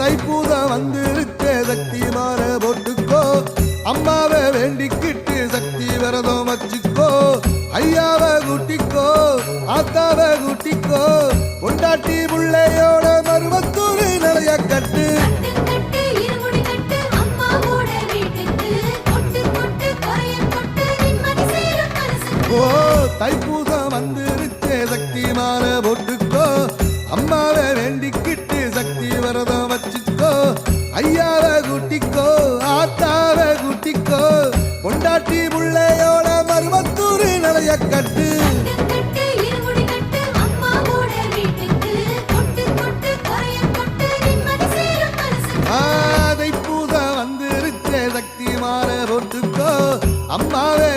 தைப்பூதம் வந்துருச்சே சக்தி மாற போட்டுக்கோ. அம்மாவை வேண்டிக்கிட்டு சக்தி விரதம் வச்சுக்கோ ஐயாவை கூட்டிக்கோ ஆத்தாவை கூட்டிக்கோ. பொண்டாட்டி புள்ளையோட மருமத்தூரு நிலைய கட்டு. ஓ தைப்பூசம் வந்துருச்சே சக்தி மாற போட்டுக்கோ. அம்மாவை வேண்டிக்கிட்டு சக்தி விரதம் கூட்டிக்கோ ஆத்தாவை கூட்டிக்கோ பொண்டாட்டி புள்ளையோட மருமத்தூரு நிலைய கட்டு. ஆதை பூத வந்துருச்சே சக்தி மாற போட்டுக்கோ அம்மாவை